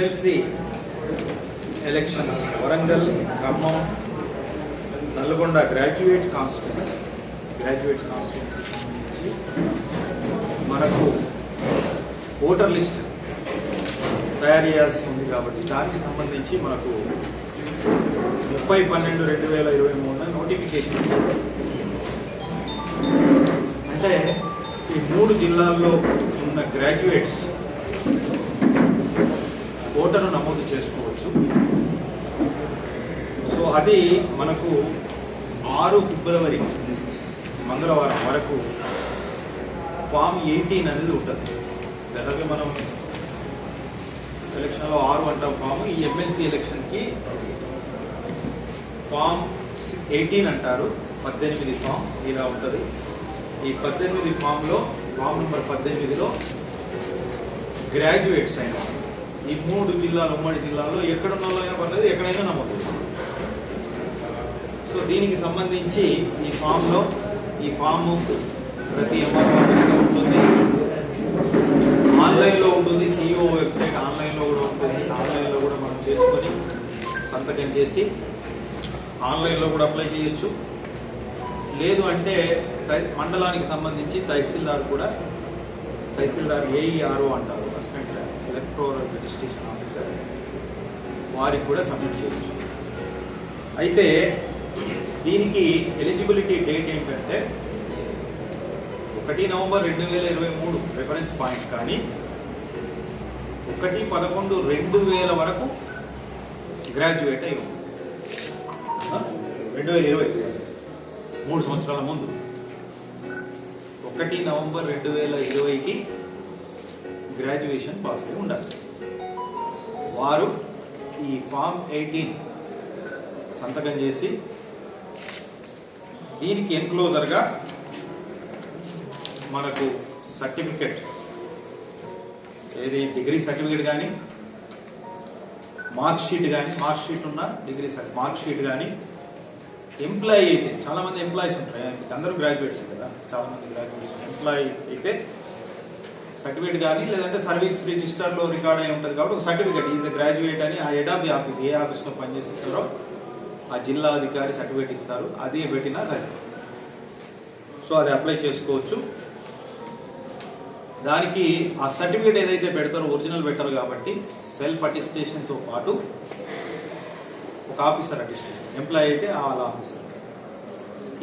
MLC elections Warangal Khammam Nalgonda graduate constituency graduate constituency సంబంధించి మనకు voter list తయారు చేయాల్సి ఉంది కాబట్టి దానికి సంబంధించి మనకు ముప్పై పన్నెండు రెండు వేల ఇరవై మూడున నోటిఫికేషన్ వచ్చింది. అంటే ఈ మూడు జిల్లాల్లో ఉన్న గ్రాడ్యుయేట్స్ ఓటరు నమోదు చేసుకోవచ్చు. సో అది మనకు ఆరు ఫిబ్రవరి మంగళవారం వరకు ఫామ్ ఎయిటీన్ అనేది ఉంటుంది. జనరల్గా మనం ఎలక్షన్లో ఆరు అంటాం ఫామ్. ఈ ఎమ్మెల్సీ ఎలక్షన్కి ఫామ్ ఎయిటీన్ అంటారు. పద్దెనిమిది ఫామ్ ఇలా ఉంటుంది. ఈ పద్దెనిమిది ఫామ్లో ఫామ్ నెంబర్ పద్దెనిమిదిలో గ్రాడ్యుయేట్స్ అయిన వాళ్ళు, ఈ మూడు జిల్లాలు ఉమ్మడి జిల్లాలో ఎక్కడ వాళ్ళైనా పర్లేదు ఎక్కడైనా నమోదు సో దీనికి సంబంధించి ఈ ఫామ్లో ఈ ఫాము ప్రతి ఎంఆర్ఓ ఉంటుంది. ఆన్లైన్లో ఉంటుంది సిఇఓ వెబ్సైట్ ఆన్లైన్లో కూడా ఉంటుంది. ఆన్లైన్లో కూడా మనం చేసుకొని సంతకం చేసి ఆన్లైన్లో కూడా అప్లై చేయొచ్చు. లేదు అంటే మండలానికి సంబంధించి తహసీల్దార్ కూడా తహసీల్దార్ ఏఈఆర్ఓ అంటారు. అసిస్టెంట్ రిజిస్ట్రేషన్ ఆఫీసర్ వారికి కూడా సబ్మిట్ చేయొచ్చు. అయితే దీనికి ఎలిజిబిలిటీ డేట్ ఏంటంటే ఒకటి నవంబర్ రెండు వేల ఇరవై మూడు రెఫరెన్స్ పాయింట్ కానీ ఒకటి పదకొండు రెండు వేల వరకు గ్రాడ్యుయేట్ అయి ఉంది. రెండు వేల ఇరవై మూడు సంవత్సరాల ముందు. ఒకటి నవంబర్ రెండు వేల ఇరవైకి గ్రాడ్యుయేషన్ పాస్ అయి ఉండాలి. వారు ఈ ఫామ్ ఎయిటీన్ సంతకం చేసి దీనికి ఎన్క్లోజర్గా మనకు సర్టిఫికెట్ ఏది డిగ్రీ సర్టిఫికెట్ కానీ మార్క్ షీట్ కానీ మార్క్ షీట్ ఉన్న డిగ్రీ సర్టి మార్క్ షీట్ కానీ ఎంప్లాయీ అయితే చాలామంది ఎంప్లాయీస్ ఉంటారు. అందరూ గ్రాడ్యుయేట్స్ కదా చాలామంది గ్రాడ్యుయేట్స్ ఎంప్లాయీ అయితే సర్టిఫికేట్ కానీ లేదంటే సర్వీస్ రిజిస్టర్లో రికార్డ్ అయి ఉంటుంది కాబట్టి ఒక సర్టిఫికేట్. ఈజ్ గ్రాడ్యుయేట్ అని ఆ హెడ్ ఆఫ్ ది ఆఫీస్ ఏ ఆఫీస్లో పనిచేస్తున్నారో ఆ జిల్లా అధికారి సర్టిఫికేట్ ఇస్తారు. అది పెట్టినా సరే. సో అది అప్లై చేసుకోవచ్చు. దానికి ఆ సర్టిఫికేట్ ఏదైతే పెడతారో ఒరిజినల్ పెట్టరు కాబట్టి సెల్ఫ్ అటిస్టేషన్తో పాటు ఒక ఆఫీసర్ అటిస్టేషన్ ఎంప్లాయ్ అయితే వాళ్ళ ఆఫీసర్.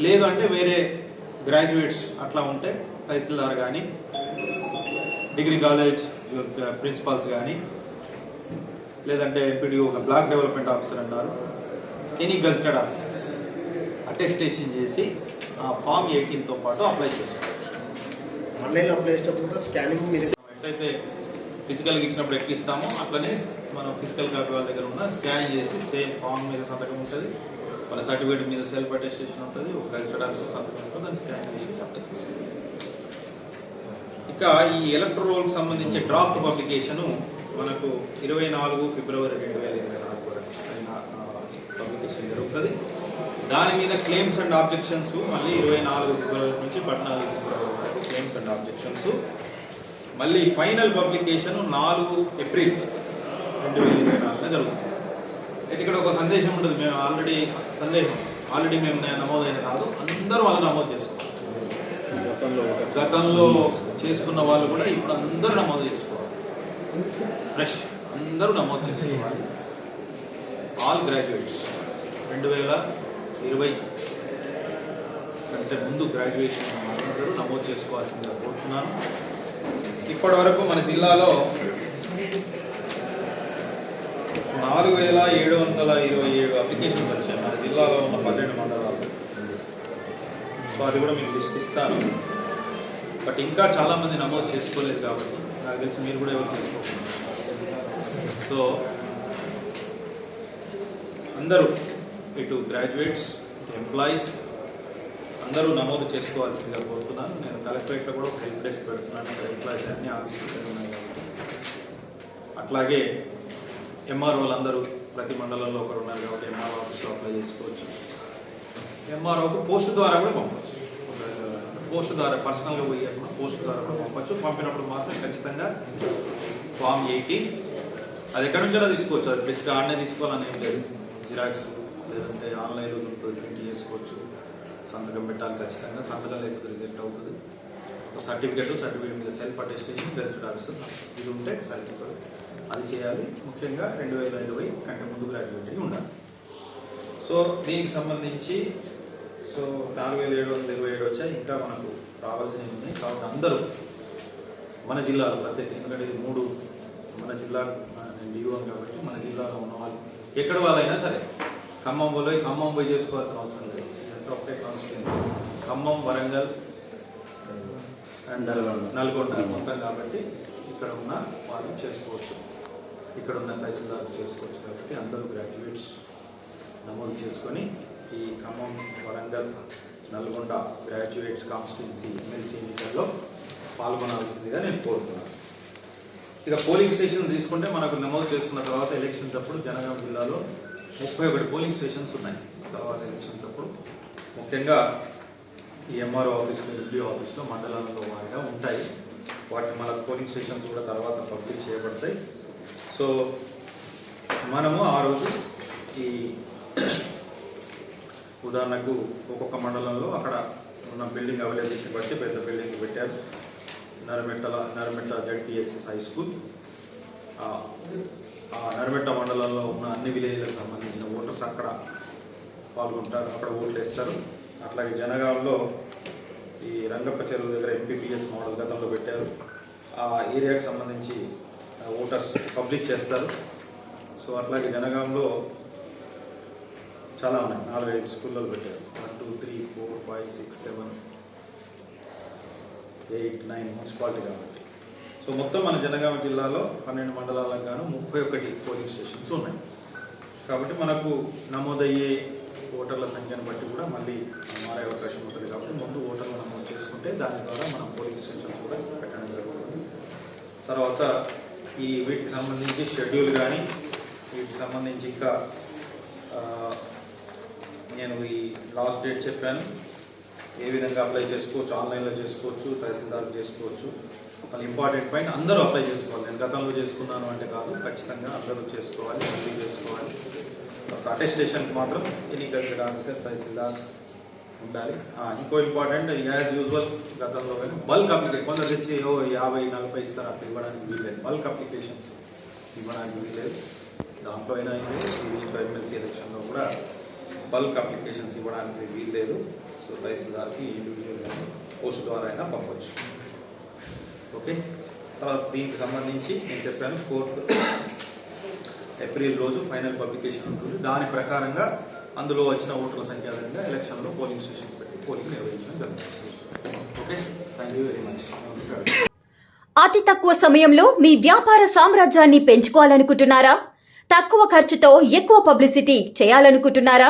లేదు అంటే వేరే గ్రాడ్యుయేట్స్ అట్లా ఉంటే తహసీల్దార్ కానీ డిగ్రీ కాలేజ్ ప్రిన్సిపాల్స్ కానీ లేదంటే ఎంపీడీ ఒక బ్లాక్ డెవలప్మెంట్ ఆఫీసర్ అన్నారు. ఎనీ గజిటెడ్ ఆఫీసర్స్ అటెస్టేషన్ చేసి ఆ ఫామ్ ఎయిటీన్తో పాటు అప్లై చేసుకోవచ్చు. ఆన్లైన్లో అప్లై చేసేటప్పుడు స్కానింగ్ ఎట్లయితే ఫిజికల్గా ఇచ్చినప్పుడు ఎట్లా ఇస్తామో అట్లనే మనం ఫిజికల్ కాపీ వాళ్ళ దగ్గర ఉన్న స్కాన్ చేసి సేమ్ ఫామ్ మీద సంతకం ఉంటుంది. వాళ్ళ సర్టిఫికేట్ మీద సెల్ఫ్ అటెస్టేషన్ ఉంటుంది. ఒక గజిటెడ్ ఆఫీసర్ సంతకం ఉంటుంది దాన్ని స్కాన్ చేసి అప్లై చేసుకోవాలి ఇంకా ఈ ఎలక్ట్రోల్కి సంబంధించి డ్రాఫ్ట్ పబ్లికేషను మనకు ఇరవై నాలుగు ఫిబ్రవరి రెండు వేల ఇరవై నాలుగు పబ్లికేషన్ జరుగుతుంది. దాని మీద క్లెయిమ్స్ అండ్ ఆబ్జెక్షన్స్ మళ్ళీ ఇరవై నాలుగు ఫిబ్రవరి నుంచి పద్నాలుగు ఫిబ్రవరి వరకు క్లెయిమ్స్ అండ్ ఆబ్జెక్షన్స్ మళ్ళీ ఫైనల్ పబ్లికేషన్ నాలుగు ఏప్రిల్ రెండు వేల ఇరవై నాలుగున జరుగుతుంది. అయితే ఇక్కడ ఒక సందేశం ఉంటుంది. మేము ఆల్రెడీ సందేశం ఆల్రెడీ మేము నమోదైన కాదు. అందరూ అలా నమోదు చేసుకోవాలి. గతంలో చేసుకున్న వాళ్ళు కూడా ఇప్పుడు అందరూ నమోదు చేసుకోవాలి. ఫ్రెష్ అందరూ నమోదు చేసుకోవాలి. ఆల్ గ్రాడ్యుయేట్స్ రెండు వేల ఇరవై అంటే ముందు గ్రాడ్యుయేషన్ అందరూ నమోదు చేసుకోవాల్సిందిగా కోరుతున్నాను. ఇప్పటి వరకు మన జిల్లాలో నాలుగు వేల ఏడు వందల ఇరవై ఏడు అప్లికేషన్స్ వచ్చాయి. మన జిల్లాలో ఉన్న పన్నెండు మండలాలు. సో అది కూడా మీకు లిస్ట్ ఇస్తాను. బట్ ఇంకా చాలామంది నమోదు చేసుకోలేదు కాబట్టి నాకు తెలిసి మీరు కూడా ఎవరు చేసుకోకుండా సో అందరూ ఇటు గ్రాడ్యుయేట్స్ ఎంప్లాయీస్ అందరూ నమోదు చేసుకోవాల్సిందిగా కోరుతున్నాను. నేను కలెక్టరేట్లో కూడా ఒక హెల్ప్ డెస్క్ పెడుతున్నాను. ఇక్కడ ఎంప్లాయీస్ అన్ని ఆఫీసులు ఉన్నాయి కాబట్టి. అట్లాగే ఎంఆర్ఓలు అందరూ ప్రతి మండలంలో ఒకరు ఉన్నారు కాబట్టి ఎంఆర్ఓ ఆఫీస్లో అప్లై చేసుకోవచ్చు. ఎంఆర్ఓకు పోస్ట్ ద్వారా కూడా పంపవచ్చు పోస్ట్ ద్వారా పర్సనల్గా పోయి పోస్ట్ ద్వారా కూడా పంపవచ్చు పంపినప్పుడు మాత్రం ఖచ్చితంగా ఫామ్ ఎయిటీన్ అది ఎక్కడి అలా తీసుకోవచ్చు. అది బెస్ట్ ఆడనే తీసుకోవాలని ఏం లేదు. జిరాక్స్ లేదంటే ఆన్లైన్లో దొరుకుతుంది ప్రింట్ చేసుకోవచ్చు. సంతకం పెట్టాలి ఖచ్చితంగా. సంతకం లేకపోతే రిజెక్ట్ అవుతుంది. ఒక సర్టిఫికేట్ సర్టిఫికేట్ మీద సెల్ఫ్ అటెస్టేషన్ గెస్టెడ్ ఆఫీసర్ ఇది ఉంటే సరిపోతుంది. అది చేయాలి. ముఖ్యంగా రెండు వేల ఇరవై కంటే ముందు గ్రాడ్యుయేట్ అయి ఉండాలి. సో దీనికి సంబంధించి సో నాలుగు వేల ఏడు వందల ఇరవై ఏడు వచ్చాయి. ఇంకా మనకు రావాల్సినవి ఉన్నాయి. కాబట్టి అందరూ మన జిల్లాలో ప్రత్యేక ఎందుకంటే ఇది మూడు మన జిల్లా నేను డిఓ కాబట్టి మన జిల్లాలో ఉన్న వాళ్ళు ఎక్కడ వాళ్ళైనా సరే ఖమ్మం పోయి ఖమ్మం పోయి చేసుకోవాల్సిన అవసరం లేదు. ఒకటే కాన్స్టిట్యున్సీ ఖమ్మం వరంగల్ అండ్ నల్గొండ. మొత్తం కాబట్టి ఇక్కడ ఉన్న వాళ్ళు చేసుకోవచ్చు. ఇక్కడ ఉన్న తహసీల్దార్ చేసుకోవచ్చు కాబట్టి అందరూ గ్రాడ్యుయేట్స్ నమోదు చేసుకొని ఈ Khammam Warangal Nalgonda graduates constituency MLC ఎన్నికల్లో పాల్గొనాల్సిందిగా నేను కోరుతున్నాను. ఇక పోలింగ్ స్టేషన్స్ తీసుకుంటే మనకు నమోదు చేసుకున్న తర్వాత ఎలక్షన్స్ అప్పుడు జనగాం జిల్లాలో ముప్పై ఒకటి పోలింగ్ స్టేషన్స్ ఉన్నాయి. తర్వాత ఎలక్షన్స్ అప్పుడు ముఖ్యంగా ఈ ఎంఆర్ఓ ఆఫీస్లో ఎస్డిఓ ఆఫీస్లో మండలాలలో వారిగా ఉంటాయి. వాటిని మన పోలింగ్ స్టేషన్స్ కూడా తర్వాత పబ్లిష్ చేయబడతాయి. సో మనము ఆ రోజు ఈ ఉదాహరణకు ఒక్కొక్క మండలంలో అక్కడ ఉన్న బిల్డింగ్ అవైలబిలిటీ బట్టి పెద్ద బిల్డింగ్ పెట్టారు. నరమెట్టల నరమెట్ట జడ్పిఎస్ఎస్ హై స్కూల్ ఆ నరమెట్ట మండలంలో ఉన్న అన్ని విలేజ్లకు సంబంధించిన ఓటర్స్ అక్కడ పాల్గొంటారు అక్కడ ఓట్లు వేస్తారు. అట్లాగే జనగాంలో ఈ రంగప్ప చెరువు దగ్గర ఎంపీపీఎస్ మోడల్ గతంలో పెట్టారు. ఆ ఏరియాకి సంబంధించి ఓటర్స్ పబ్లిక్ చేస్తారు. సో అట్లాగే జనగాంలో చాలా ఉన్నాయి. నాలుగు ఐదు స్కూల్లో పెట్టారు. One two three four five six seven eight nine municipality కాబట్టి. సో మొత్తం మన జనగామ జిల్లాలో పన్నెండు మండలాలకు గాను ముప్పై ఒకటి పోలింగ్ స్టేషన్స్ ఉన్నాయి. కాబట్టి మనకు నమోదయ్యే ఓటర్ల సంఖ్యను బట్టి కూడా మళ్ళీ మారే అవకాశం ఉంటుంది కాబట్టి ముందు ఓటర్లు నమోదు చేసుకుంటే దాని ద్వారా మనం పోలింగ్ స్టేషన్స్ కూడా పెట్టడం జరుగుతుంది. తర్వాత ఈ వీటికి సంబంధించి షెడ్యూల్ కానీ వీటికి సంబంధించి ఇంకా నేను ఈ లాస్ట్ డేట్ చెప్పాను. ఏ విధంగా అప్లై చేసుకోవచ్చు ఆన్లైన్లో చేసుకోవచ్చు తహసీల్దార్ చేసుకోవచ్చు. మళ్ళీ ఇంపార్టెంట్ పాయింట్ అందరూ అప్లై చేసుకోవాలి. నేను గతంలో చేసుకున్నాను అంటే కాదు ఖచ్చితంగా అందరూ చేసుకోవాలి మళ్ళీ చేసుకోవాలి. అటెస్టేషన్కి మాత్రం ఎన్నికల ఆఫీసర్ తహసీల్దార్ ఉండాలి. ఇంకో ఇంపార్టెంట్ యాజ్ యూజువల్ గతంలో కానీ బల్క్ అప్లికేషన్ కొందరు తెచ్చి ఓ యాభై నలభై ఇస్తారు అట్లా ఇవ్వడానికి వీల్లేదు. బల్క్ అప్లికేషన్స్ ఇవ్వడానికి వీల్లేదు. దాంట్లో అయినా ఇది ఎమ్మెల్సీ ఎలక్షన్లో కూడా బల్క్ అప్లికేషన్స్ ఇవ్వడానికి వీలు లేదు సో తహసీల్దార్కి ఇండివిజువల్గా పోస్ట్ ద్వారా అయినా పంపవచ్చు ఓకే? తర్వాత దీనికి సంబంధించి నేను చెప్పాను ఫోర్త్ ఏప్రిల్ రోజు ఫైనల్ పబ్లికేషన్ ఉంటుంది. దాని ప్రకారంగా అందులో వచ్చిన ఓటర్ల సంఖ్య ఆధారంగా ఎలక్షన్లో పోలింగ్ స్టేషన్స్ పెట్టి పోలింగ్ నిర్వహించడం జరుగుతుంది. Okay? Thank you very much అతి తక్కువ సమయంలో మీ వ్యాపార సామ్రాజ్యాన్ని పెంచుకోవాలనుకుంటున్నారా? తక్కువ ఖర్చుతో ఎక్కువ పబ్లిసిటీ చేయాలనుకుంటున్నారా?